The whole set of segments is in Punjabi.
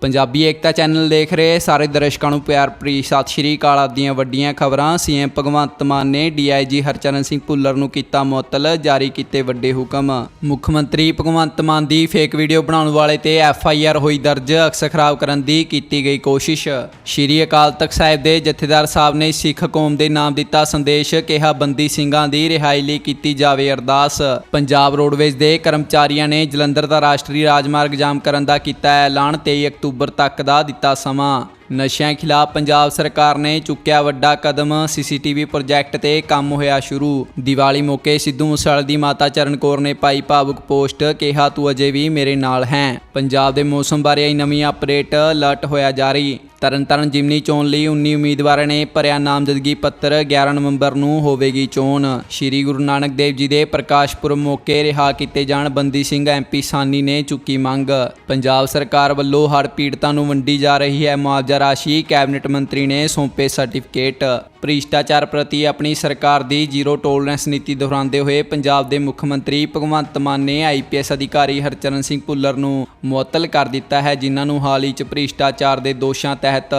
ਪੰਜਾਬੀ ਏਕਤਾ ਚੈਨਲ ਦੇਖ ਰਹੇ ਸਾਰੇ ਦਰਸ਼ਕਾਂ ਨੂੰ ਪਿਆਰ ਭਰੀ ਸਤਿ ਸ਼੍ਰੀ ਅਕਾਲ। ਆਪ ਵੱਡੀਆਂ ਖਬਰਾਂ, ਸੀਐਮ ਭਗਵੰਤ ਮਾਨ ਨੇ ਡੀਆਈਜੀ ਹਰਚਰਨ ਸਿੰਘ ਭੁੱਲਰ ਨੂੰ ਕੀਤਾ ਮੁਅੱਤਲ, ਜਾਰੀ ਕੀਤੇ ਵੱਡੇ ਹੁਕਮ। ਮੁੱਖ ਮੰਤਰੀ ਭਗਵੰਤ ਮਾਨ ਦੀ ਫੇਕ ਵੀਡੀਓ ਬਣਾਉਣ ਵਾਲੇ ਤੇ ਐਫਆਈਆਰ ਹੋਈ ਦਰਜ, ਅਕਸ ਖਰਾਬ ਕਰਨ ਦੀ ਕੀਤੀ ਗਈ ਕੋਸ਼ਿਸ਼। ਸ਼੍ਰੀ ਅਕਾਲ ਤਖਤ ਸਾਹਿਬ ਦੇ ਜਥੇਦਾਰ ਸਾਹਿਬ ਨੇ ਸਿੱਖ ਕੌਮ ਦੇ ਨਾਮ ਦਿੱਤਾ ਸੰਦੇਸ਼, ਕਿਹਾ ਬੰਦੀ ਸਿੰਘਾਂ ਦੀ ਰਿਹਾਈ ਲਈ ਕੀਤੀ ਜਾਵੇ ਅਰਦਾਸ। ਪੰਜਾਬ ਰੋਡਵੇਜ਼ ਦੇ ਕਰਮਚਾਰੀਆਂ ਨੇ ਜਲੰਧਰ ਦਾ ਰਾਸ਼ਟਰੀ ਰਾਜਮਾਰਗ ਜਾਮ ਕਰਨ ਦਾ ਕੀਤਾ ਐਲਾਨ 23 ਅਕਤੂਬਰ ਅਕਤੂਬਰ ਤੱਕ ਦਾ ਦਿੱਤਾ ਸਮਾਂ। ਨਸ਼ਿਆਂ ਖਿਲਾਫ ਪੰਜਾਬ ਸਰਕਾਰ ਨੇ ਚੁੱਕਿਆ ਵੱਡਾ ਕਦਮ, ਸੀਸੀਟੀਵੀ ਪ੍ਰੋਜੈਕਟ ਤੇ ਕੰਮ ਹੋਇਆ ਸ਼ੁਰੂ। ਦੀਵਾਲੀ ਮੌਕੇ ਸਿੱਧੂ ਮੂਸੇਵਾਲੇ ਦੀ ਮਾਤਾ ਚਰਨ ਕੌਰ ਨੇ ਪਾਈ ਭਾਵੁਕ ਪੋਸਟ, ਕਿਹਾ, ਤੂੰ ਅਜੇ ਵੀ ਮੇਰੇ ਨਾਲ ਹੈ। ਪੰਜਾਬ ਦੇ ਮੌਸਮ ਬਾਰੇ ਆਈ ਨਵੀਂ ਅਪਡੇਟ, ਅਲਰਟ ਹੋਇਆ ਜਾਰੀ। ਤਰਨਤਾਰਨ ਜਿਮਨੀ ਚੋਣ ਲਈ 19 ਉਮੀਦਵਾਰਾਂ ਨੇ ਭਰਿਆ ਨਾਮਜ਼ਦਗੀ ਪੱਤਰ 11 ਨਵੰਬਰ ਨੂੰ ਹੋਵੇਗੀ ਚੋਣ। ਸ਼੍ਰੀ ਗੁਰੂ ਨਾਨਕ ਦੇਵ ਜੀ ਦੇ ਪ੍ਰਕਾਸ਼ ਪੁਰਬ ਮੌਕੇ ਰਿਹਾ ਕੀਤੇ ਜਾਣ ਬੰਦੀ ਸਿੰਘ ਐਮਪੀ ਸਾਨੀ ਨੇ ਚੁੱਕੀ ਮੰਗ। ਪੰਜਾਬ ਸਰਕਾਰ ਵੱਲੋਂ ਹੜ੍ਹ ਪੀੜਤਾਂ ਨੂੰ ਵੰਡੀ ਜਾ ਰਹੀ ਹੈ ਮੁਆਵਜ਼ਾ ਰਾਸ਼ੀ ਕੈਬਨਿਟ ਮੰਤਰੀ ਨੇ ਸੌਂਪੇ ਸਰਟੀਫਿਕੇਟ। ਭ੍ਰਿਸ਼ਟਾਚਾਰ ਪ੍ਰਤੀ ਆਪਣੀ ਸਰਕਾਰ ਦੀ ਜ਼ੀਰੋ ਟੋਲਰੈਂਸ ਨੀਤੀ ਦੁਹਰਾਉਂਦੇ ਹੋਏ ਪੰਜਾਬ ਦੇ ਮੁੱਖ ਮੰਤਰੀ ਭਗਵੰਤ ਮਾਨ ਨੇ ਆਈਪੀਐਸ ਅਧਿਕਾਰੀ ਹਰਚਰਨ ਸਿੰਘ ਭੁੱਲਰ ਨੂੰ ਮੁਅੱਤਲ ਕਰ ਦਿੱਤਾ ਹੈ, ਜਿਨ੍ਹਾਂ ਨੂੰ ਹਾਲ ਹੀ ਚ ਭ੍ਰਿਸ਼ਟਾਚਾਰ ਦੇ ਦੋਸ਼ਾਂ ਤਹਿਤ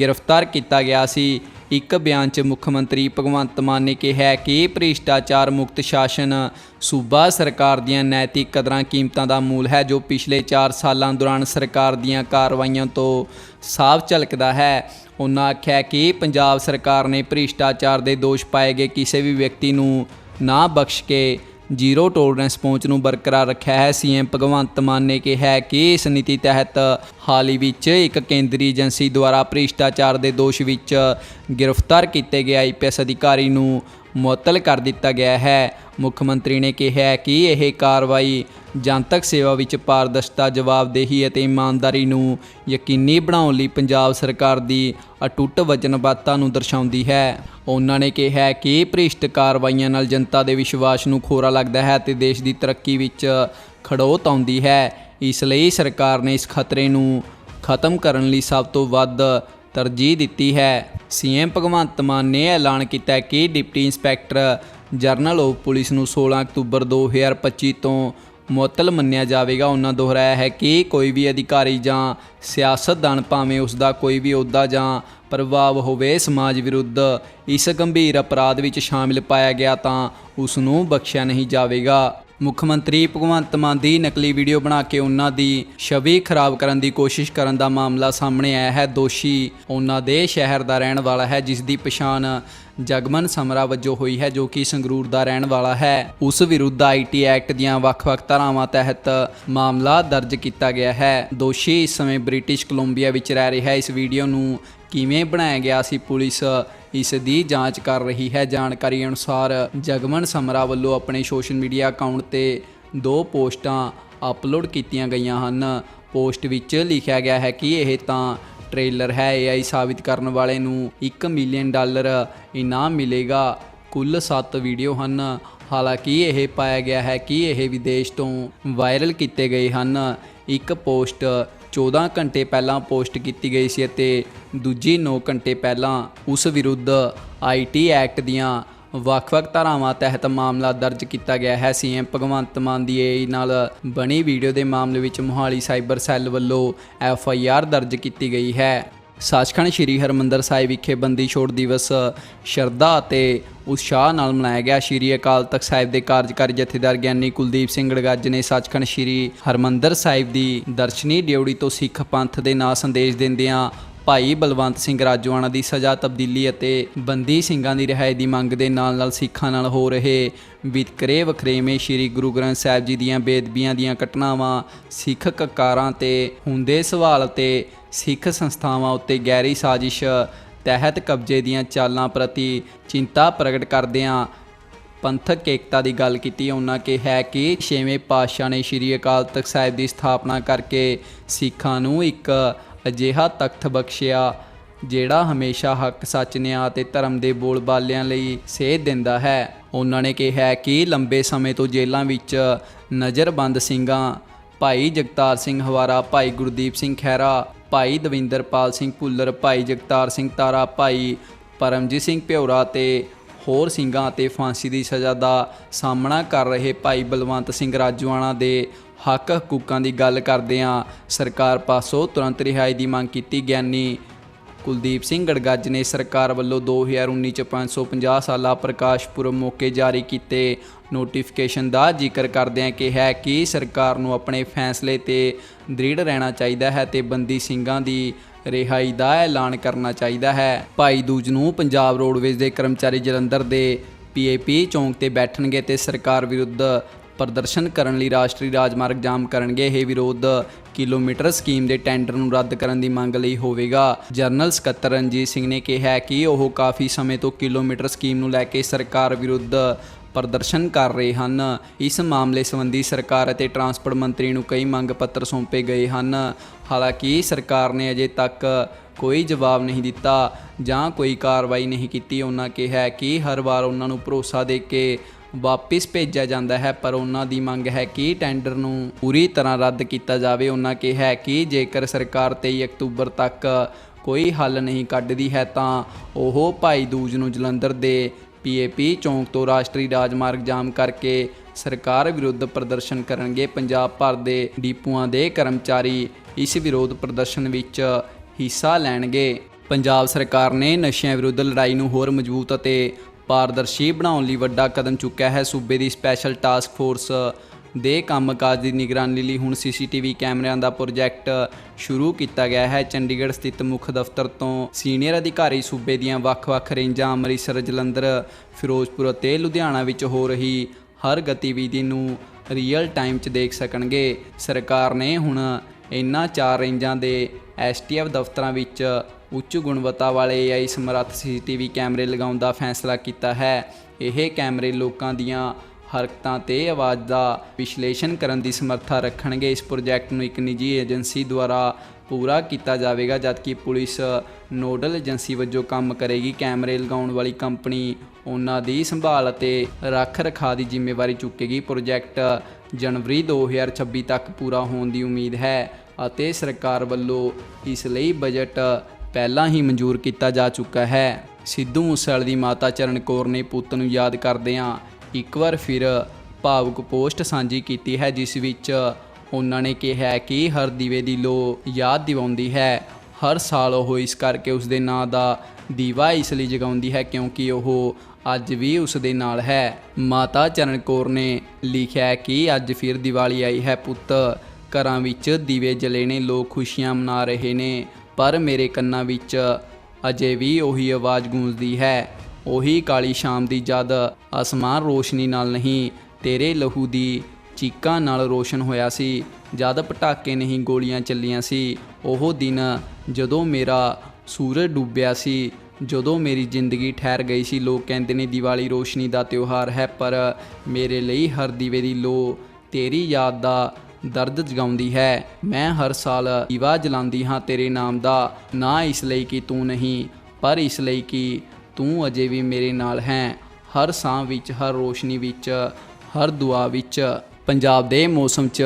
ਗ੍ਰਿਫਤਾਰ ਕੀਤਾ ਗਿਆ ਸੀ। ਇੱਕ ਬਿਆਨ 'ਚ ਮੁੱਖ ਮੰਤਰੀ ਭਗਵੰਤ ਮਾਨ ਨੇ ਕਿਹਾ ਕਿ ਭ੍ਰਿਸ਼ਟਾਚਾਰ ਮੁਕਤ ਸ਼ਾਸਨ ਸੂਬਾ ਸਰਕਾਰ ਦੀਆਂ ਨੈਤਿਕ ਕਦਰਾਂ ਕੀਮਤਾਂ ਦਾ ਮੂਲ ਹੈ, ਜੋ ਪਿਛਲੇ 4 ਸਾਲਾਂ ਦੌਰਾਨ ਸਰਕਾਰ ਦੀਆਂ ਕਾਰਵਾਈਆਂ ਤੋਂ ਸਾਫ਼ ਝਲਕਦਾ ਹੈ। ਉਹਨਾਂ ਆਖਿਆ ਕਿ ਪੰਜਾਬ ਸਰਕਾਰ ਨੇ ਭ੍ਰਿਸ਼ਟਾਚਾਰ ਦੇ ਦੋਸ਼ ਪਾਏ ਗਏ ਕਿਸੇ ਵੀ ਵਿਅਕਤੀ ਨੂੰ ਨਾ ਬਖਸ਼ ਕੇ ਜ਼ੀਰੋ ਟੋਲਰੈਂਸ ਪਹੁੰਚ ਨੂੰ ਬਰਕਰਾਰ ਰੱਖਿਆ ਹੈ। ਸੀਐਮ ਭਗਵੰਤ ਮਾਨ ਨੇ ਕਿਹਾ ਕਿ ਇਸ ਨੀਤੀ ਤਹਿਤ ਹਾਲ ਹੀ ਵਿੱਚ ਇੱਕ ਕੇਂਦਰੀ ਏਜੰਸੀ ਦੁਆਰਾ ਭ੍ਰਿਸ਼ਟਾਚਾਰ ਦੇ ਦੋਸ਼ ਵਿੱਚ ਗ੍ਰਿਫਤਾਰ ਕੀਤੇ ਗਏ ਆਈਪੀਐਸ ਅਧਿਕਾਰੀ ਨੂੰ ਮੁਅੱਤਲ ਕਰ ਦਿੱਤਾ ਗਿਆ ਹੈ। ਮੁੱਖ ਮੰਤਰੀ ਨੇ ਕਿਹਾ ਕਿ ਇਹ ਕਾਰਵਾਈ ਜਨਤਕ ਸੇਵਾ ਵਿੱਚ ਪਾਰਦਰਸ਼ਤਾ, ਜਵਾਬਦੇਹੀ ਅਤੇ ਇਮਾਨਦਾਰੀ ਨੂੰ ਯਕੀਨੀ ਬਣਾਉਣ ਲਈ ਪੰਜਾਬ ਸਰਕਾਰ ਦੀ ਅਟੁੱਟ ਵਚਨਬੱਧਤਾ ਨੂੰ ਦਰਸਾਉਂਦੀ ਹੈ। ਉਹਨਾਂ ਨੇ ਕਿਹਾ ਕਿ ਭ੍ਰਿਸ਼ਟ ਕਾਰਵਾਈਆਂ ਨਾਲ ਜਨਤਾ ਦੇ ਵਿਸ਼ਵਾਸ ਨੂੰ ਖੋਰਾ ਲੱਗਦਾ ਹੈ ਤੇ ਦੇਸ਼ ਦੀ ਤਰੱਕੀ ਵਿੱਚ ਖੜੋਤ ਆਉਂਦੀ ਹੈ। ਇਸ ਲਈ ਸਰਕਾਰ ਨੇ ਇਸ ਖਤਰੇ ਨੂੰ ਖਤਮ ਕਰਨ ਲਈ ਸਭ ਤੋਂ ਵੱਧ ਤਰਜੀਹ ਦਿੱਤੀ ਹੈ। ਸੀਐਮ ਭਗਵੰਤ ਮਾਨ ਨੇ ਐਲਾਨ ਕੀਤਾ ਕਿ deputy inspector general of police ਨੂੰ 16 ਅਕਤੂਬਰ 2025 ਤੋਂ ਮੁਅੱਤਲ ਮੰਨਿਆ ਜਾਵੇਗਾ। ਉਹਨਾਂ ਦੁਹਰਾਇਆ ਹੈ ਕਿ ਕੋਈ ਵੀ ਅਧਿਕਾਰੀ ਜਾਂ ਸਿਆਸਤਦਾਨ ਭਾਵੇਂ ਉਸ ਦਾ ਕੋਈ ਵੀ ਅਹੁਦਾ ਜਾਂ ਪ੍ਰਭਾਵ ਹੋਵੇ, ਸਮਾਜ ਵਿਰੁੱਧ ਇਸ ਗੰਭੀਰ ਅਪਰਾਧ ਵਿੱਚ ਸ਼ਾਮਿਲ ਪਾਇਆ ਗਿਆ ਤਾਂ ਉਸ ਨੂੰ ਬਖਸ਼ਿਆ ਨਹੀਂ ਜਾਵੇਗਾ। ਮੁੱਖ ਮੰਤਰੀ ਭਗਵੰਤ ਮਾਨ ਦੀ ਨਕਲੀ ਵੀਡੀਓ ਬਣਾ ਕੇ ਉਹਨਾਂ ਦੀ ਛਵੀ ਖਰਾਬ ਕਰਨ ਦੀ ਕੋਸ਼ਿਸ਼ ਕਰਨ ਦਾ ਮਾਮਲਾ ਸਾਹਮਣੇ ਆਇਆ ਹੈ। ਦੋਸ਼ੀ ਉਹਨਾਂ ਦੇ ਸ਼ਹਿਰ ਦਾ ਰਹਿਣ ਵਾਲਾ ਹੈ, ਜਿਸ ਦੀ ਪਛਾਣ ਜਗਮਨ ਸਮਰਾ ਵਜੋਂ ਹੋਈ ਹੈ, ਜੋ ਕਿ ਸੰਗਰੂਰ ਦਾ ਰਹਿਣ ਵਾਲਾ ਹੈ। ਉਸ ਵਿਰੁੱਧ ਆਈਟੀ ਐਕਟ ਦੀਆਂ ਵੱਖ-ਵੱਖ ਧਾਰਾਵਾਂ ਤਹਿਤ ਮਾਮਲਾ ਦਰਜ ਕੀਤਾ ਗਿਆ ਹੈ। ਦੋਸ਼ੀ ਇਸ ਸਮੇਂ ਬ੍ਰਿਟਿਸ਼ ਕੋਲੰਬੀਆ ਵਿੱਚ ਰਹਿ ਰਿਹਾ ਹੈ। ਇਸ ਵੀਡੀਓ ਨੂੰ ਕਿਵੇਂ ਬਣਾਇਆ ਗਿਆ ਸੀ, ਪੁਲਿਸ ਇਸ ਦੀ ਜਾਂਚ ਕਰ ਰਹੀ ਹੈ। ਜਾਣਕਾਰੀ ਅਨੁਸਾਰ ਜਗਮਨ ਸਮਰਾ ਵੱਲੋਂ ਆਪਣੇ ਸੋਸ਼ਲ ਮੀਡੀਆ ਅਕਾਊਂਟ ਤੇ ਦੋ ਪੋਸਟਾਂ ਅਪਲੋਡ ਕੀਤੀਆਂ ਗਈਆਂ ਹਨ। ਪੋਸਟ ਵਿੱਚ ਲਿਖਿਆ ਗਿਆ ਹੈ ਕਿ ਇਹ ਤਾਂ ਟ੍ਰੇਲਰ ਹੈ। AI ਸਾਬਿਤ ਕਰਨ ਵਾਲੇ ਨੂੰ 1 ਮਿਲੀਅਨ ਡਾਲਰ ਇਨਾਮ ਮਿਲੇਗਾ। ਕੁੱਲ 7 ਵੀਡੀਓ ਹਨ। ਹਾਲਾਂਕਿ ਇਹ ਪਾਇਆ ਗਿਆ ਹੈ ਕਿ ਇਹ ਵਿਦੇਸ਼ ਤੋਂ ਵਾਇਰਲ ਕੀਤੇ ਗਏ ਹਨ। ਇੱਕ ਪੋਸਟ 14 ਘੰਟੇ ਪਹਿਲਾਂ ਪੋਸਟ ਕੀਤੀ ਗਈ ਸੀ ਅਤੇ ਦੂਜੀ 9 ਘੰਟੇ ਪਹਿਲਾਂ ਉਸ ਵਿਰੁੱਧ ਆਈਟੀ ਐਕਟ ਦੀਆਂ ਵੱਖ-ਵੱਖ ਧਾਰਾਵਾਂ ਤਹਿਤ ਮਾਮਲਾ ਦਰਜ ਕੀਤਾ ਗਿਆ ਹੈ। ਸੀਐਮ ਭਗਵੰਤ ਮਾਨ ਦੀ ਏ ਨਾਲ ਬਣੀ ਵੀਡੀਓ ਦੇ ਮਾਮਲੇ ਵਿੱਚ ਮੋਹਾਲੀ ਸਾਈਬਰ ਸੈੱਲ ਵੱਲੋਂ ਐੱਫ ਆਈ ਆਰ ਦਰਜ ਕੀਤੀ ਗਈ ਹੈ। ਸੱਚਖੰਡ ਸ੍ਰੀ ਹਰਮੰਦਰ ਸਾਹਿਬ ਵਿਖੇ ਬੰਦੀ ਛੋੜ ਦਿਵਸ ਸ਼ਰਧਾ ਅਤੇ ਉਤਸ਼ਾਹ ਨਾਲ ਮਨਾਇਆ ਗਿਆ। ਸ੍ਰੀ ਅਕਾਲ ਤਖਤ ਸਾਹਿਬ ਦੇ ਕਾਰਜਕਾਰੀ ਜਥੇਦਾਰ ਗਿਆਨੀ ਕੁਲਦੀਪ ਸਿੰਘ ਗੜਗੱਜ ਨੇ ਸੱਚਖੰਡ ਸ੍ਰੀ ਹਰਮੰਦਰ ਸਾਹਿਬ ਦੀ ਦਰਸ਼ਨੀ ਡਿਉੜੀ ਤੋਂ ਸਿੱਖ ਪੰਥ ਦੇ ਨਾਂ ਸੰਦੇਸ਼ ਦਿੰਦਿਆਂ ਭਾਈ ਬਲਵੰਤ ਸਿੰਘ ਰਾਜੋਆਣਾ ਦੀ ਸਜ਼ਾ, ਤਬਦੀਲੀ ਅਤੇ ਬੰਦੀ ਸਿੰਘਾਂ ਦੀ ਰਿਹਾਈ ਦੀ ਮੰਗ ਦੇ ਨਾਲ-ਨਾਲ ਸਿੱਖਾਂ ਨਾਲ ਹੋ ਰਹੇ ਵਿਤਕਰੇ ਵਖਰੇਵੇਂ ਸ੍ਰੀ ਗੁਰੂ ਗ੍ਰੰਥ ਸਾਹਿਬ ਜੀ ਦੀਆਂ ਬੇਦਬੀਆਂ ਦੀਆਂ ਘਟਨਾਵਾਂ, ਸਿੱਖ ਕਕਾਰਾਂ ਤੇ ਹੁੰਦੇ ਸਵਾਲ ਤੇ ਸਿੱਖ ਸੰਸਥਾਵਾਂ ਉੱਤੇ ਗਹਿਰੀ ਸਾਜ਼ਿਸ਼ ਤਹਿਤ ਕਬਜ਼ੇ ਦੀਆਂ ਚਾਲਾਂ ਪ੍ਰਤੀ ਚਿੰਤਾ ਪ੍ਰਗਟ ਕਰਦਿਆਂ ਪੰਥਕ ਏਕਤਾ ਦੀ ਗੱਲ ਕੀਤੀ, ਉਹਨਾਂ ਕਿਹਾ ਕਿ ਛੇਵੇਂ ਪਾਤਸ਼ਾਹ ਨੇ ਸ੍ਰੀ ਅਕਾਲ ਤਖਤ ਸਾਹਿਬ ਦੀ ਸਥਾਪਨਾ ਕਰਕੇ ਸਿੱਖਾਂ ਨੂੰ ਇੱਕ ਅਜਿਹਾ ਤਖਤ ਬਖਸ਼ਿਆ, ਜਿਹੜਾ ਹਮੇਸ਼ਾ ਹੱਕ, ਸੱਚ, ਨਿਆਂ ਅਤੇ ਧਰਮ ਦੇ ਬੋਲਬਾਲਿਆਂ ਲਈ ਸੇਧ ਦਿੰਦਾ ਹੈ। ਉਹਨਾਂ ਨੇ ਕਿਹਾ ਕਿ ਲੰਬੇ ਸਮੇਂ ਤੋਂ ਜੇਲ੍ਹਾਂ ਵਿੱਚ ਨਜ਼ਰਬੰਦ ਸਿੰਘਾਂ ਭਾਈ ਜਗਤਾਰ ਸਿੰਘ ਹਵਾਰਾ, ਭਾਈ ਗੁਰਦੀਪ ਸਿੰਘ ਖਹਿਰਾ, ਭਾਈ ਦਵਿੰਦਰਪਾਲ ਸਿੰਘ ਭੁੱਲਰ, ਭਾਈ ਜਗਤਾਰ ਸਿੰਘ ਤਾਰਾ, ਭਾਈ ਪਰਮਜੀਤ ਸਿੰਘ ਭਿਉਰਾ ਤੇ ਹੋਰ ਸਿੰਘਾਂ ਅਤੇ ਫਾਂਸੀ ਦੀ ਸਜ਼ਾ ਦਾ ਸਾਹਮਣਾ ਕਰ ਰਹੇ ਭਾਈ ਬਲਵੰਤ ਸਿੰਘ ਰਾਜੂਆਣਾ ਦੇ ਹੱਕ ਹਕੂਕਾਂ ਦੀ ਗੱਲ ਕਰਦਿਆਂ ਸਰਕਾਰ ਪਾਸੋਂ ਤੁਰੰਤ ਰਿਹਾਈ ਦੀ ਮੰਗ ਕੀਤੀ ਗਿਆਨੀ ਕੁਲਦੀਪ ਸਿੰਘ ਗੜਗੱਜ ਨੇ ਸਰਕਾਰ ਵੱਲੋਂ 2019 ਚ 550 ਸਾਲਾ ਪ੍ਰਕਾਸ਼ ਪੁਰਬ ਮੌਕੇ ਜਾਰੀ ਕੀਤੇ। ਨੋਟੀਫਿਕੇਸ਼ਨ ਦਾ ਜ਼ਿਕਰ ਕਰਦਿਆਂ ਕਿਹਾ ਕਿ ਸਰਕਾਰ ਨੂੰ ਆਪਣੇ ਫੈਸਲੇ ਤੇ ਦ੍ਰਿੜ ਰਹਿਣਾ ਚਾਹੀਦਾ ਹੈ ਤੇ ਬੰਦੀ ਸਿੰਘਾਂ ਦੀ ਰਿਹਾਈ ਦਾ ਐਲਾਨ ਕਰਨਾ ਚਾਹੀਦਾ ਹੈ। ਭਾਈ ਦੂਜ ਨੂੰ ਪੰਜਾਬ ਰੋਡਵੇਜ਼ ਦੇ ਕਰਮਚਾਰੀ ਜਲੰਧਰ ਦੇ ਪੀਏਪੀ ਚੌਂਕ ਤੇ ਬੈਠਣਗੇ ਤੇ ਸਰਕਾਰ ਵਿਰੁੱਧ ਪ੍ਰਦਰਸ਼ਨ ਕਰਨ ਲਈ ਰਾਸ਼ਟਰੀ ਰਾਜਮਾਰਗ ਜਾਮ ਕਰਨਗੇ। ਇਹ ਵਿਰੋਧ ਕਿਲੋਮੀਟਰ ਸਕੀਮ ਦੇ ਟੈਂਡਰ ਨੂੰ ਰੱਦ ਕਰਨ ਦੀ ਮੰਗ ਲਈ ਹੋਵੇਗਾ। ਜਨਰਲ ਸਕੱਤਰ ਰਣਜੀਤ ਸਿੰਘ ਨੇ ਕਿਹਾ ਕਿ ਉਹ ਕਾਫੀ ਸਮੇਂ ਤੋਂ ਕਿਲੋਮੀਟਰ ਸਕੀਮ ਨੂੰ ਲੈ ਕੇ ਸਰਕਾਰ ਵਿਰੁੱਧ ਪ੍ਰਦਰਸ਼ਨ ਕਰ ਰਹੇ ਹਨ। ਇਸ ਮਾਮਲੇ ਸੰਬੰਧੀ ਸਰਕਾਰ ਅਤੇ ਟਰਾਂਸਪੋਰਟ ਮੰਤਰੀ ਨੂੰ ਕਈ ਮੰਗ ਪੱਤਰ ਸੌਂਪੇ ਗਏ ਹਨ। ਹਾਲਾਂਕਿ ਸਰਕਾਰ ਨੇ ਅਜੇ ਤੱਕ ਕੋਈ ਜਵਾਬ ਨਹੀਂ ਦਿੱਤਾ ਜਾਂ ਕੋਈ ਕਾਰਵਾਈ ਨਹੀਂ ਕੀਤੀ। ਉਹਨਾਂ ਕਿਹਾ ਕਿ ਹਰ ਵਾਰ ਉਹਨਾਂ ਨੂੰ ਭਰੋਸਾ ਦੇ ਕੇ ਵਾਪਿਸ ਭੇਜਿਆ ਜਾਂਦਾ ਹੈ, ਪਰ ਉਹਨਾਂ ਦੀ ਮੰਗ ਹੈ ਕਿ ਟੈਂਡਰ ਨੂੰ ਪੂਰੀ ਤਰ੍ਹਾਂ ਰੱਦ ਕੀਤਾ ਜਾਵੇ। ਉਹਨਾਂ ਕਿਹਾ ਕਿ ਜੇਕਰ ਸਰਕਾਰ 23 ਅਕਤੂਬਰ ਤੱਕ ਕੋਈ ਹੱਲ ਨਹੀਂ ਕੱਢਦੀ ਹੈ, ਤਾਂ ਉਹ ਭਾਈ ਦੂਜ ਨੂੰ ਜਲੰਧਰ ਦੇ ਪੀਏਪੀ ਚੌਂਕ ਤੋਂ ਰਾਸ਼ਟਰੀ ਰਾਜਮਾਰਗ ਜਾਮ ਕਰਕੇ ਸਰਕਾਰ ਵਿਰੁੱਧ ਪ੍ਰਦਰਸ਼ਨ ਕਰਨਗੇ। ਪੰਜਾਬ ਭਰ ਦੇ ਡੀਪੂਆਂ ਦੇ ਕਰਮਚਾਰੀ ਇਸ ਵਿਰੋਧ ਪ੍ਰਦਰਸ਼ਨ ਵਿੱਚ ਹਿੱਸਾ ਲੈਣਗੇ। ਪੰਜਾਬ ਸਰਕਾਰ ਨੇ ਨਸ਼ਿਆਂ ਵਿਰੁੱਧ ਲੜਾਈ ਨੂੰ ਹੋਰ ਮਜ਼ਬੂਤ ਅਤੇ ਪਾਰਦਰਸ਼ੀ ਬਣਾਉਣ ਲਈ ਵੱਡਾ ਕਦਮ ਚੁੱਕਿਆ ਹੈ। ਸੂਬੇ ਦੀ ਸਪੈਸ਼ਲ ਟਾਸਕ ਫੋਰਸ ਦੇ ਕੰਮਕਾਜ ਦੀ ਨਿਗਰਾਨੀ ਲਈ ਹੁਣ ਸੀਸੀਟੀਵੀ ਕੈਮਰਿਆਂ ਦਾ ਪ੍ਰੋਜੈਕਟ ਸ਼ੁਰੂ ਕੀਤਾ ਗਿਆ ਹੈ। ਚੰਡੀਗੜ੍ਹ ਸਥਿਤ ਮੁੱਖ ਦਫ਼ਤਰ ਤੋਂ ਸੀਨੀਅਰ ਅਧਿਕਾਰੀ ਸੂਬੇ ਦੀਆਂ ਵੱਖ-ਵੱਖ ਰੇਂਜਾਂ ਅੰਮ੍ਰਿਤਸਰ, ਜਲੰਧਰ, ਫਿਰੋਜ਼ਪੁਰ ਅਤੇ ਲੁਧਿਆਣਾ ਵਿੱਚ ਹੋ ਰਹੀ ਹਰ ਗਤੀਵਿਧੀ ਨੂੰ ਰੀਅਲ ਟਾਈਮ 'ਚ ਦੇਖ ਸਕਣਗੇ। ਸਰਕਾਰ ਨੇ ਹੁਣ ਇਨ੍ਹਾਂ ਚਾਰ ਰੇਂਜਾਂ ਦੇ ਐਸਟੀਐਫ ਦਫ਼ਤਰਾਂ ਵਿੱਚ ਉੱਚ ਗੁਣਵੱਤਾ ਵਾਲੇ AI ਸਮਰੱਥ ਸੀਸੀਟੀਵੀ ਕੈਮਰੇ ਲਗਾਉਣ ਦਾ ਫੈਸਲਾ ਕੀਤਾ ਹੈ। ਇਹ ਕੈਮਰੇ ਲੋਕਾਂ ਦੀਆਂ ਹਰਕਤਾਂ ਤੇ ਆਵਾਜ਼ ਦਾ ਵਿਸ਼ਲੇਸ਼ਣ ਕਰਨ ਦੀ ਸਮਰੱਥਾ ਰੱਖਣਗੇ। ਇਸ ਪ੍ਰੋਜੈਕਟ ਨੂੰ ਇੱਕ ਨਿੱਜੀ ਏਜੰਸੀ ਦੁਆਰਾ ਪੂਰਾ ਕੀਤਾ ਜਾਵੇਗਾ, ਜਦਕਿ ਪੁਲਿਸ ਨੋਡਲ ਏਜੰਸੀ ਵਜੋਂ ਕੰਮ ਕਰੇਗੀ। ਕੈਮਰੇ ਲਗਾਉਣ ਵਾਲੀ ਕੰਪਨੀ ਉਹਨਾਂ ਦੀ ਸੰਭਾਲ ਅਤੇ ਰੱਖ ਰਖਾਅ ਦੀ ਜ਼ਿੰਮੇਵਾਰੀ ਚੁੱਕੇਗੀ। ਪ੍ਰੋਜੈਕਟ ਜਨਵਰੀ 2026 ਤੱਕ ਪੂਰਾ ਹੋਣ ਦੀ ਉਮੀਦ ਹੈ ਅਤੇ ਸਰਕਾਰ ਵੱਲੋਂ ਇਸ ਲਈ ਬਜਟ ਪਹਿਲਾਂ ਹੀ ਮਨਜ਼ੂਰ ਕੀਤਾ ਜਾ ਚੁੱਕਾ ਹੈ। ਸਿੱਧੂ ਮੂਸੇਵਾਲੇ ਦੀ ਮਾਤਾ ਚਰਨ ਕੌਰ ਨੇ ਪੁੱਤ ਨੂੰ ਯਾਦ ਕਰਦਿਆਂ ਇੱਕ ਵਾਰ ਫਿਰ ਭਾਵੁਕ ਪੋਸਟ ਸਾਂਝੀ ਕੀਤੀ ਹੈ, ਜਿਸ ਵਿੱਚ ਉਹਨਾਂ ਨੇ ਕਿਹਾ ਕਿ ਹਰ ਦੀਵੇ ਦੀ ਲੋ ਯਾਦ ਦਿਵਾਉਂਦੀ ਹੈ। ਹਰ ਸਾਲ ਉਹ ਇਸ ਕਰਕੇ ਉਸ ਦੇ ਨਾਂ ਦਾ ਦੀਵਾ ਇਸ ਲਈ ਜਗਾਉਂਦੀ ਹੈ ਕਿਉਂਕਿ ਉਹ ਅੱਜ ਵੀ ਉਸ ਦੇ ਨਾਲ ਹੈ। ਮਾਤਾ ਚਰਨ ਕੌਰ ਨੇ ਲਿਖਿਆ ਕਿ ਅੱਜ ਫਿਰ ਦੀਵਾਲੀ ਆਈ ਹੈ। ਪੁੱਤ ਘਰਾਂ ਵਿੱਚ ਦੀਵੇ ਜਲੇ ਨੇ, ਲੋਕ ਖੁਸ਼ੀਆਂ ਮਨਾ ਰਹੇ ਨੇ। ਪਰ ਮੇਰੇ ਕੰਨਾਂ ਵਿੱਚ ਅਜੇ ਵੀ ਉਹੀ ਆਵਾਜ਼ ਗੂੰਜਦੀ ਹੈ। ਉਹੀ ਕਾਲੀ ਸ਼ਾਮ ਦੀ ਜਦ ਅਸਮਾਨ ਰੋਸ਼ਨੀ ਨਾਲ ਨਹੀਂ, ਤੇਰੇ ਲਹੂ ਦੀ ਚੀਕਾਂ ਨਾਲ ਰੋਸ਼ਨ ਹੋਇਆ ਸੀ। ਜਦ ਪਟਾਕੇ ਨਹੀਂ ਗੋਲੀਆਂ ਚੱਲੀਆਂ ਸੀ, ਉਹ ਦਿਨ ਜਦੋਂ ਮੇਰਾ ਸੂਰਜ ਡੁੱਬਿਆ ਸੀ, ਜਦੋਂ ਮੇਰੀ ਜ਼ਿੰਦਗੀ ਠਹਿਰ ਗਈ ਸੀ। ਲੋਕ ਕਹਿੰਦੇ ਨੇ ਦੀਵਾਲੀ ਰੋਸ਼ਨੀ ਦਾ ਤਿਉਹਾਰ ਹੈ, ਪਰ ਮੇਰੇ ਲਈ ਹਰ ਦੀਵੇ ਦੀ ਲੋ ਤੇਰੀ ਯਾਦ ਦਾ ਦਰਦ ਜਗਾਉਂਦੀ ਹੈ। ਮੈਂ ਹਰ ਸਾਲ ਦੀਵਾ ਜਲਾਉਂਦੀ ਹਾਂ ਤੇਰੇ ਨਾਮ ਦਾ। ਨਾ ਇਸ ਲਈ ਕਿ ਤੂੰ ਨਹੀਂ, ਪਰ ਇਸ ਲਈ ਕਿ ਤੂੰ ਅਜੇ ਵੀ ਮੇਰੇ ਨਾਲ ਹੈ। ਹਰ ਸਾਹ ਵਿੱਚ, ਹਰ ਰੋਸ਼ਨੀ ਵਿੱਚ, ਹਰ ਦੁਆ ਵਿੱਚ। ਪੰਜਾਬ ਦੇ ਮੌਸਮ 'ਚ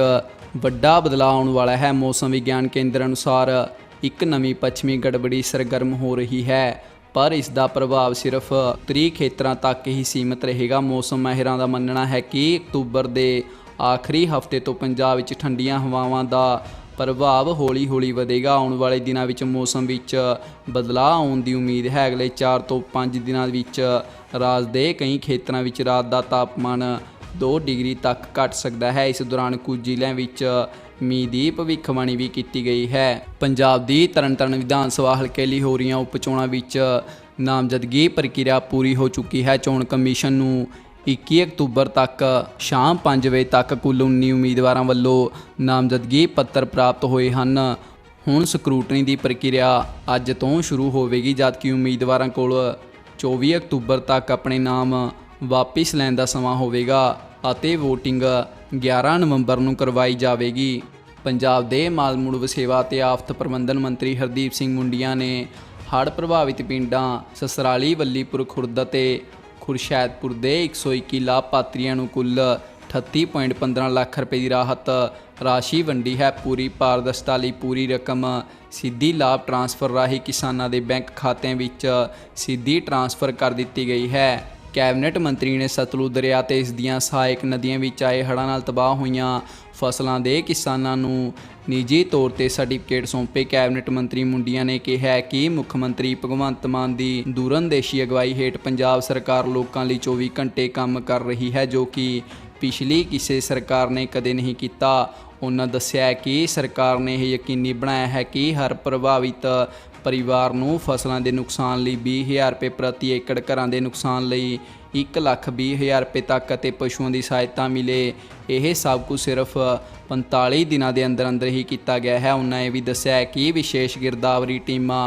ਵੱਡਾ ਬਦਲਾਅ ਆਉਣ ਵਾਲਾ ਹੈ। ਮੌਸਮ ਵਿਗਿਆਨ ਕੇਂਦਰ ਅਨੁਸਾਰ ਇੱਕ ਨਵੀਂ ਪੱਛਮੀ ਗੜਬੜੀ ਸਰਗਰਮ ਹੋ ਰਹੀ ਹੈ। ਪਰ ਇਸ ਦਾ ਪ੍ਰਭਾਵ ਸਿਰਫ ਉੱਤਰੀ ਖੇਤਰਾਂ ਤੱਕ ਹੀ ਸੀਮਿਤ ਰਹੇਗਾ। ਮੌਸਮ ਮਾਹਿਰਾਂ ਦਾ ਮੰਨਣਾ ਹੈ ਕਿ ਅਕਤੂਬਰ ਦੇ ਆਖਰੀ ਹਫ਼ਤੇ ਤੋਂ ਪੰਜਾਬ ਵਿੱਚ ਠੰਡੀਆਂ ਹਵਾਵਾਂ ਦਾ ਪ੍ਰਭਾਵ ਹੌਲੀ-ਹੌਲੀ ਵਧੇਗਾ। ਆਉਣ ਵਾਲੇ ਦਿਨਾਂ ਵਿੱਚ ਮੌਸਮ ਵਿੱਚ ਬਦਲਾਅ ਆਉਣ ਦੀ ਉਮੀਦ ਹੈ। ਅਗਲੇ 4 ਤੋਂ 5 ਦਿਨਾਂ ਵਿੱਚ ਰਾਜ ਦੇ ਕਈ ਖੇਤਰਾਂ ਵਿੱਚ ਰਾਤ ਦਾ ਤਾਪਮਾਨ 2 ਡਿਗਰੀ ਤੱਕ ਘਟ ਸਕਦਾ ਹੈ। ਇਸ ਦੌਰਾਨ ਕੁਝ ਜ਼ਿਲ੍ਹਿਆਂ ਵਿੱਚ ਮੀਂਹ ਦੀ ਭਵਿੱਖਬਾਣੀ ਵੀ ਕੀਤੀ ਗਈ ਹੈ। ਪੰਜਾਬ ਦੀ ਤਰਨਤਾਰਨ ਵਿਧਾਨ ਸਭਾ ਹਲਕੇ ਲਈ ਹੋ ਰਹੀਆਂ ਉਪ ਚੋਣਾਂ ਵਿੱਚ ਨਾਮਜ਼ਦਗੀ ਪ੍ਰਕਿਰਿਆ ਪੂਰੀ ਹੋ ਚੁੱਕੀ ਹੈ। ਚੋਣ ਕਮਿਸ਼ਨ ਨੂੰ 21 ਅਕਤੂਬਰ ਤੱਕ ਸ਼ਾਮ 5 ਵਜੇ ਤੱਕ ਕੁੱਲ 19 ਉਮੀਦਵਾਰਾਂ ਵੱਲੋਂ ਨਾਮਜ਼ਦਗੀ ਪੱਤਰ ਪ੍ਰਾਪਤ ਹੋਏ ਹਨ। ਹੁਣ ਸਕਰੂਟਨੀ ਦੀ ਪ੍ਰਕਿਰਿਆ ਅੱਜ ਤੋਂ ਸ਼ੁਰੂ ਹੋਵੇਗੀ, ਜਦਕਿ ਉਮੀਦਵਾਰਾਂ ਕੋਲ 24 ਅਕਤੂਬਰ ਤੱਕ ਆਪਣੇ ਨਾਮ ਵਾਪਿਸ ਲੈਣ ਦਾ ਸਮਾਂ ਹੋਵੇਗਾ ਅਤੇ VOTING 11 ਨਵੰਬਰ ਨੂੰ ਕਰਵਾਈ ਜਾਵੇਗੀ। ਪੰਜਾਬ ਦੇ ਮਾਲ ਮੂਲ ਵਸੇਵਾ ਤੇ ਆਫਤ ਪ੍ਰਬੰਧਨ ਮੰਤਰੀ ਹਰਦੀਪ ਸਿੰਘ ਮੁੰਡੀਆਂ ਨੇ ਹੜ੍ਹ ਪ੍ਰਭਾਵਿਤ ਪਿੰਡਾਂ ਸਸਰਾਲੀ, ਵੱਲੀਪੁਰ, ਖੁਰਦ ਅਤੇ ਖੁਰਸ਼ੈਦਪੁਰ ਦੇ 121 ਲਾਭਪਾਤਰੀਆਂ ਨੂੰ ਕੁੱਲ 38.15 ਲੱਖ ਰੁਪਏ ਦੀ ਰਾਹਤ ਰਾਸ਼ੀ ਵੰਡੀ ਹੈ। ਪੂਰੀ ਪਾਰਦਰਸ਼ਤਾ ਲਈ ਪੂਰੀ ਰਕਮ ਸਿੱਧੀ ਲਾਭ ਟ੍ਰਾਂਸਫਰ ਰਾਹੀਂ ਕਿਸਾਨਾਂ ਦੇ ਬੈਂਕ ਖਾਤਿਆਂ ਵਿੱਚ ਸਿੱਧੀ ਟ੍ਰਾਂਸਫਰ ਕਰ ਦਿੱਤੀ ਗਈ ਹੈ। ਕੈਬਨਿਟ ਮੰਤਰੀ ਨੇ ਸਤਲੁਜ ਦਰਿਆ ਤੇ ਇਸ ਦੀਆਂ ਸਹਾਇਕ ਨਦੀਆਂ ਵਿੱਚ ਆਏ ਹੜ੍ਹਾਂ ਨਾਲ ਤਬਾਹ ਹੋਈਆਂ। ਫਸਲਾਂ ਦੇ ਕਿਸਾਨਾਂ ਨੂੰ ਨਿੱਜੀ ਤੌਰ ਤੇ ਸਰਟੀਫਿਕੇਟ ਸੌਂਪੇ। ਕੈਬਨਿਟ ਮੰਤਰੀ ਮੁੰਡੀਆਂ ਨੇ ਕਿਹਾ ਕਿ ਮੁੱਖ ਮੰਤਰੀ ਭਗਵੰਤ ਮਾਨ ਦੀ ਦੂਰਨਦੇਸ਼ੀ ਅਗਵਾਈ ਹੇਠ ਪੰਜਾਬ ਸਰਕਾਰ ਲੋਕਾਂ ਲਈ 24 ਘੰਟੇ ਕੰਮ ਕਰ ਰਹੀ ਹੈ, ਜੋ ਕਿ ਪਿਛਲੀ ਕਿਸੇ ਸਰਕਾਰ ਨੇ ਕਦੇ ਨਹੀਂ ਕੀਤਾ। ਉਹਨਾਂ ਦੱਸਿਆ ਕਿ ਸਰਕਾਰ ਨੇ ਇਹ ਯਕੀਨੀ ਬਣਾਇਆ ਹੈ ਕਿ ਹਰ ਪ੍ਰਭਾਵਿਤ ਪਰਿਵਾਰ ਨੂੰ ਫਸਲਾਂ ਦੇ ਨੁਕਸਾਨ ਲਈ 20000 ਰੁਪਏ ਪ੍ਰਤੀ ਏਕੜ ਘਰਾਂ ਦੇ ਨੁਕਸਾਨ ਲਈ 120000 ਰੁਪਏ ਤੱਕ ਅਤੇ ਪਸ਼ੂਆਂ ਦੀ ਸਹਾਇਤਾ ਮਿਲੇ। ਇਹ ਸਭ ਕੁਝ ਸਿਰਫ 45 ਦਿਨਾਂ ਦੇ ਅੰਦਰ ਅੰਦਰ ਹੀ ਕੀਤਾ ਗਿਆ ਹੈ। ਉਹਨਾਂ ਇਹ ਵੀ ਦੱਸਿਆ ਕਿ ਵਿਸ਼ੇਸ਼ ਗਿਰਦਾਵਰੀ ਟੀਮਾਂ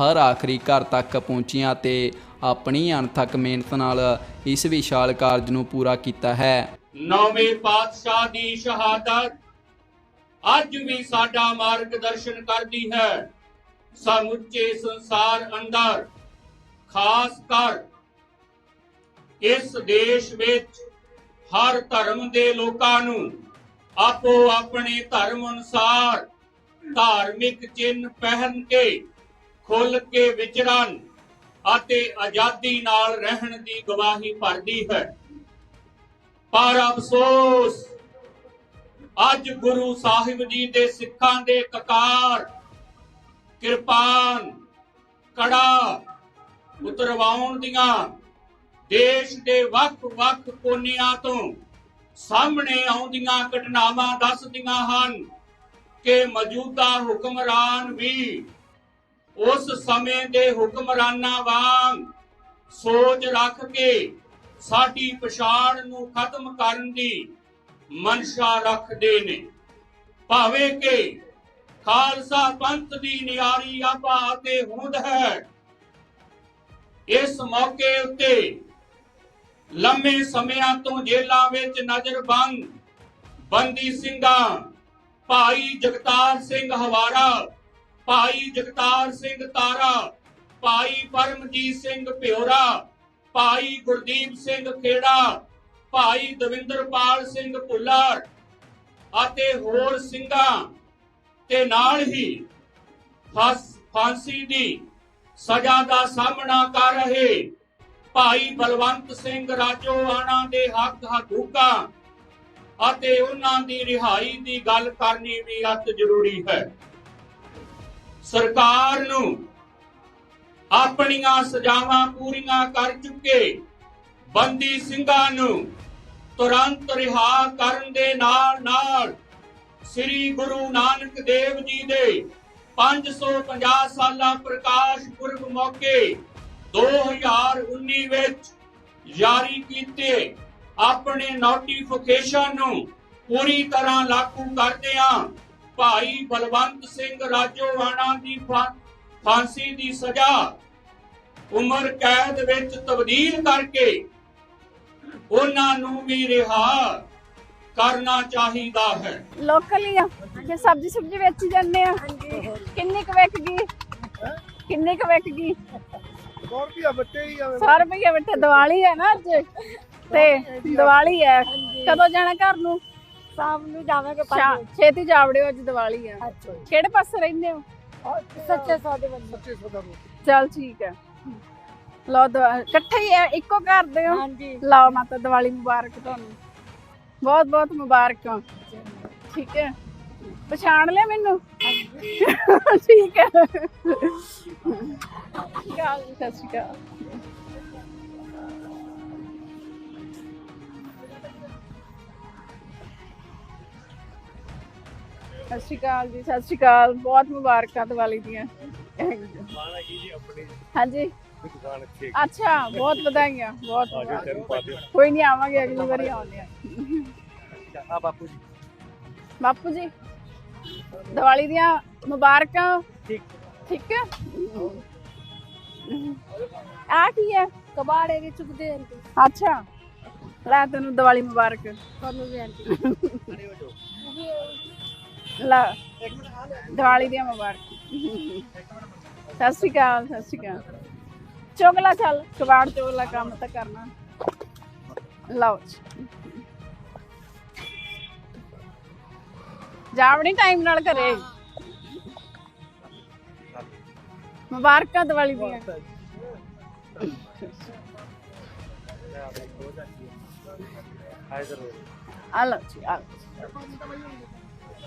ਹਰ ਆਖਰੀ ਘਰ ਤੱਕ ਪਹੁੰਚੀਆਂ ਤੇ ਆਪਣੀ ਅਣਥੱਕ ਮਿਹਨਤ ਨਾਲ ਇਸ ਵਿਸ਼ਾਲ ਕਾਰਜ ਨੂੰ ਪੂਰਾ ਕੀਤਾ ਹੈ। ਨੌਵੇਂ ਪਾਤਸ਼ਾਹ ਦੀ ਸ਼ਹਾਦਤ ਅੱਜ ਵੀ ਸਾਡਾ ਮਾਰਗਦਰਸ਼ਨ ਕਰਦੀ ਹੈ। ਸਮੁੱਚੇ ਸੰਸਾਰ ਅੰਦਰ ਖਾਸ ਕਰ ਇਸ ਦੇਸ਼ ਵਿੱਚ ਹਰ ਧਰਮ ਦੇ ਲੋਕਾਂ ਨੂੰ ਆਪੋ ਆਪਣੇ ਧਰਮ ਅਨੁਸਾਰ ਧਾਰਮਿਕ ਚਿੰਨ੍ਹ ਪਹਿਨ ਕੇ ਖੁੱਲ ਕੇ ਵਿਚਰਨ ਅਤੇ ਆਜ਼ਾਦੀ ਨਾਲ ਰਹਿਣ ਦੀ ਗਵਾਹੀ ਭਰਦੀ ਹੈ। ਪਰ ਅਫਸੋਸ, ਅੱਜ ਗੁਰੂ ਸਾਹਿਬ ਜੀ ਦੇ ਸਿੱਖਾਂ ਦੇ ਕਕਾਰ ਕਿਰਪਾਨ, ਕੜਾ ਉਤਰਵਾਉਣ ਦੀਆਂ ਦੇਸ਼ ਦੇ ਵੱਖ-ਵੱਖ ਕੋਨਿਆਂ ਤੋਂ ਸਾਹਮਣੇ ਆਉਂਦੀਆਂ ਘਟਨਾਵਾਂ ਦੱਸਦੀਆਂ ਹਨ ਕਿ ਮੌਜੂਦਾ ਹੁਕਮਰਾਨ ਵੀ ਉਸ ਸਮੇਂ ਦੇ ਹੁਕਮਰਾਨਾਂ ਵਾਂਗ ਸੋਚ ਰੱਖ ਕੇ ਸਾਡੀ ਪਛਾਣ ਨੂੰ ਖਤਮ ਕਰਨ ਦੀ ਮਨਸ਼ਾ ਰੱਖਦੇ ਨੇ। ਭਾਵੇਂ ਕਿ ਖਾਲਸਾ ਪੰਥ ਦੀ ਨਿਆਰੀ ਆਭਾ ਅਤੇ ਹੋਂਦ ਹੈ। ਇਸ ਮੌਕੇ ਉੱਤੇ ਲੰਮੇ ਸਮਿਆਂ ਤੋਂ ਜੇਲ੍ਹਾਂ ਵਿੱਚ ਨਜ਼ਰਬੰਦ ਬੰਦੀ ਸਿੰਘਾਂ, ਭਾਈ ਜਗਤਾਰ ਸਿੰਘ ਹਵਾਰਾ, ਭਾਈ ਜਗਤਾਰ ਸਿੰਘ ਤਾਰਾ, ਭਾਈ ਪਰਮਜੀਤ ਸਿੰਘ ਭਿਓਰਾ, ਭਾਈ ਗੁਰਦੀਪ ਸਿੰਘ ਖੇੜਾ, ਭਾਈ ਦਵਿੰਦਰਪਾਲ ਸਿੰਘ ਭੁੱਲਰ ਅਤੇ ਹੋਰ ਸਿੰਘਾਂ ਤੇ ਨਾਲ ਹੀ ਫਾਂਸੀ ਦੀ ਸਜ਼ਾ ਦਾ ਸਾਹਮਣਾ ਕਰ ਰਹੇ ਭਾਈ ਬਲਵੰਤ ਸਿੰਘ ਰਾਜੋਆਣਾ ਦੇ ਹੱਕ ਹਕੂਕਾ ਅਤੇ ਉਹਨਾਂ ਦੀ ਰਿਹਾਈ ਦੀ ਗੱਲ ਕਰਨੀ ਵੀ ਅਤ ਜ਼ਰੂਰੀ ਹੈ। ਸਰਕਾਰ ਨੂੰ ਆਪਣੀਆਂ ਸਜ਼ਾਵਾਂ ਪੂਰੀਆਂ ਕਰ ਚੁੱਕੇ ਬੰਦੀ ਸਿੰਘਾਂ ਨੂੰ ਤੁਰੰਤ ਰਿਹਾ ਕਰਨ ਦੇ ਨਾਲ ਨਾਲ ਸ੍ਰੀ ਗੁਰੂ ਨਾਨਕ ਦੇਵ ਜੀ ਦੇ 550 ਸਾਲਾ ਪ੍ਰਕਾਸ਼ ਪੁਰਬ ਮੌਕੇ 2019 ਵਿੱਚ ਜਾਰੀ ਕੀਤੇ ਆਪਣੇ ਨੋਟੀਫਿਕੇਸ਼ਨ ਨੂੰ ਪੂਰੀ ਤਰ੍ਹਾਂ ਲਾਗੂ ਕਰਦਿਆਂ ਭਾਈ ਬਲਵੰਤ ਸਿੰਘ ਰਾਜੋਵਾਣਾ ਦੀ ਫਾਂਸੀ ਦੀ ਸਜ਼ਾ ਉਮਰ ਕੈਦ ਵਿੱਚ ਤਬਦੀਲ ਕਰਕੇ ਉਹਨਾਂ ਨੂੰ ਵੀ ਰਿਹਾ। ਕਰਨਾ ਚਾਹੀਦਾ ਹੈ। ਲੋਕਲ ਹੀ ਆ ਜੇ ਸਬਜ਼ੀ ਸੁਬਜੀ ਵੇਚੀ ਜਾਂਦੇ ਆ ਕਿੰਨੀ ਕੁ ਵਿਕ ਗਈ? ਕਿੰਨੀ ਕੁ ਵਿਕ ਗਈ? 100 ਰੁਪਿਆ ਬੱਟੇ ਹੀ ਆਵੇ 100 ਰੁਪਏ ਬੈਠੇ ਦੀਵਾਲੀ ਹੈ ਨਾ ਅੱਜ। ਤੇ ਦੀਵਾਲੀ ਹੈ ਕਦੋਂ ਜਾਣਾ ਘਰ ਨੂੰ? ਸ਼ਾਮ ਨੂੰ ਜਾਵਾਂਗੇ ਸ਼ਾ- ਛੇਤੀ ਜਾਵੜਿਓ ਅੱਜ ਦੀਵਾਲੀ ਆ ਕਿਹੜੇ ਪਾਸੇ ਰਹਿੰਦੇ ਹੋ? ਸੱਚੇ ਸੌਦੇ ਬੰਦੇ। ਸੱਚੇ ਸੌਦਾ ਰੋਟੀ। ਚਲ ਠੀਕ ਹੈ। ਲਓ ਦਵਾ- ਇਕੱਠੇ ਹੀ ਆ ਇੱਕੋ ਘਰ ਦੇ ਹੋ? ਹਾਂਜੀ। ਲਓ ਮਾਤਾ ਦੀਵਾਲੀ ਮੁਬਾਰਕ ਤੁਹਾਨੂੰ। ਬਹੁਤ ਬਹੁਤ ਮੁਬਾਰਕਾਂ ਠੀਕ ਹੈ। ਪਛਾਣ ਲਿਆ ਮੈਨੂੰ? ਠੀਕ ਹੈ। ਗੱਲ ਸਤਿ ਸ਼੍ਰੀ ਅਕਾਲ। ਸਤਿ ਸ਼੍ਰੀ ਅਕਾਲ ਜੀ, ਸਤਿ ਸ਼੍ਰੀ ਅਕਾਲ। ਬਹੁਤ ਮੁਬਾਰਕਾਂ ਦੀਵਾਲੀ ਦੀਆਂ। ਹਾਂਜੀ। ਦੁਕਾਨ ਅੱਛਾ ਬਹੁਤ ਵਧਾਈਆਂ ਬਹੁਤ ਆ ਕੇ ਤੈਨੂੰ ਪਾ ਦਿਓ। ਕੋਈ ਨਹੀਂ ਆਵਾਂਗੇ ਅਗਲੀ ਵਾਰੀ ਆਉਂਦੇ ਆ ਆ ਬਾਪੂ ਜੀ। ਬਾਪੂ ਜੀ ਦੀਵਾਲੀ ਦੀਆਂ ਮੁਬਾਰਕਾਂ। ਠੀਕ। ਠੀਕ ਹੈ? ਆ ਕੀ ਹੈ? ਕਬਾੜੇ ਵੀ ਚੁੱਕਦੇ ਆਂਟੀ ਅੱਛਾ ਲੈ ਤੈਨੂੰ ਦੀਵਾਲੀ ਮੁਬਾਰਕ। ਤੁਹਾਨੂੰ ਵੀ ਆਂਟੀ। ਲੈ। ਦੀਵਾਲੀ ਦੀਆਂ ਮੁਬਾਰਕ। ਸਤਿ ਸ਼੍ਰੀ ਅਕਾਲ ਸਤਿ ਸ਼੍ਰੀ ਅਕਾਲ। ਚੁਗਲਾ ਚੱਲ, ਕਬਾੜ ਚੁਗਲਾ ਕੰਮ ਤਾਂ ਕਰਨਾ। ਲਓ ਜੀ। ਜਾਵਣੀ ਟਾਈਮ ਨਾਲ ਘਰੇ। ਮੁਬਾਰਕਾਂ ਦੀਵਾਲੀ ਦੀਆਂ। ਆ ਲਓ ਜੀ, ਆ ਲਓ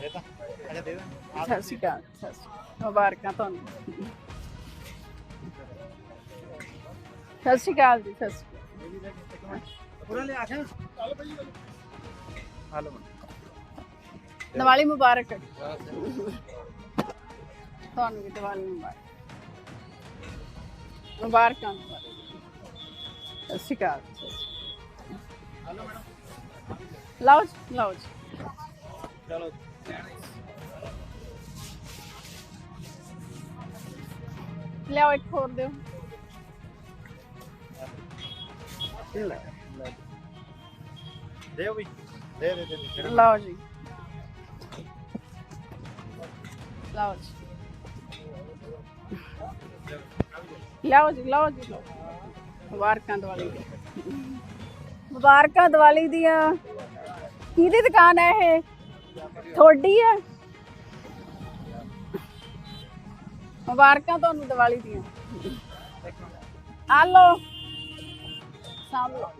ਇਹ ਸਤਿ ਸ਼੍ਰੀ ਅਕਾਲ, ਸਤਿ ਸ਼੍ਰੀ ਅਕਾਲ। ਮੁਬਾਰਕਾਂ ਤੁਹਾਨੂੰ। ਸਤਿ ਸ਼੍ਰੀ ਅਕਾਲ ਜੀ ਸਤਿ ਸ਼੍ਰੀ ਅਕਾਲ। ਪੂਰਾ ਲੈ ਆਖਿਆ ਹਲੋ। ਦੀਵਾਲੀ ਮੁਬਾਰਕ। ਤੁਹਾਨੂੰ ਵੀ ਦੀਵਾਲੀ ਮੁਬਾਰਕ। ਮੁਬਾਰਕਾਂ ਮੁਬਾਰਕ। ਸਤਿ ਸ਼੍ਰੀ ਅਕਾਲ ਸਤਿ ਸ਼੍ਰੀ ਅਕਾਲ। ਲਓ ਜੀ ਲਓ ਜੀ। ਚਲੋ। ਲਿਆਓ ਇੱਕ ਹੋਰ ਦਿਓ। ਲੈ ਲੈ ਦੇ ਵੀ। ਦੇ ਦੇ ਦੇ ਦੇ। ਲਓ ਜੀ। ਲਓ ਜੀ। ਲਓ ਜੀ ਲਓ ਜੀ। ਲਓ। ਮੁਬਾਰਕਾਂ ਦੀਵਾਲੀ ਦੀਆਂ। ਮੁਬਾਰਕਾਂ ਦੀਵਾਲੀ ਦੀਆਂ। ਕਿਹਦੀ ਦੁਕਾਨ ਹੈ ਇਹ? ਤੁਹਾਡੀ ਹੈ? ਮੁਬਾਰਕਾਂ ਤੁਹਾਨੂੰ ਦੀਵਾਲੀ ਦੀਆਂ। ਆ ਲਓ। ਸਾਂਭ ਲਓ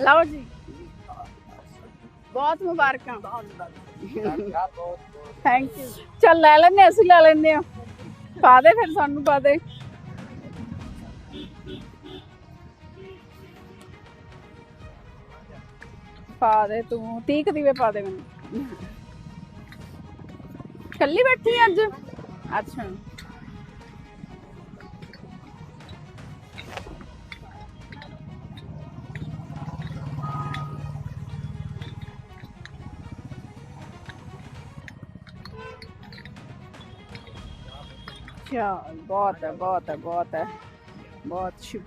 ਲਓ ਜੀ। ਬਹੁਤ ਮੁਬਾਰਕਾਂ। ਥੈਂਕ ਯੂ ਚੱਲ ਲੈ ਲੈਨੇ ਅਸੀਂ ਲੈ ਲੈਨੇ ਆ ਪਾ ਦੇ ਫਿਰ ਸਾਨੂੰ, ਪਾ ਦੇ। ਪਾ ਦੇ ਤੂੰ 30 ਦੀਵੇ ਪਾ ਦੇ ਮੈਨੂੰ। ਕੱਲੀ ਬੈਠੀ ਅੱਜ? ਅੱਛਾ। ਚਲ ਬਹੁਤ ਹੈ ਬਹੁਤ ਹੈ ਬਹੁਤ ਹੈ ਬਹੁਤ ਸ਼ੁਕਰ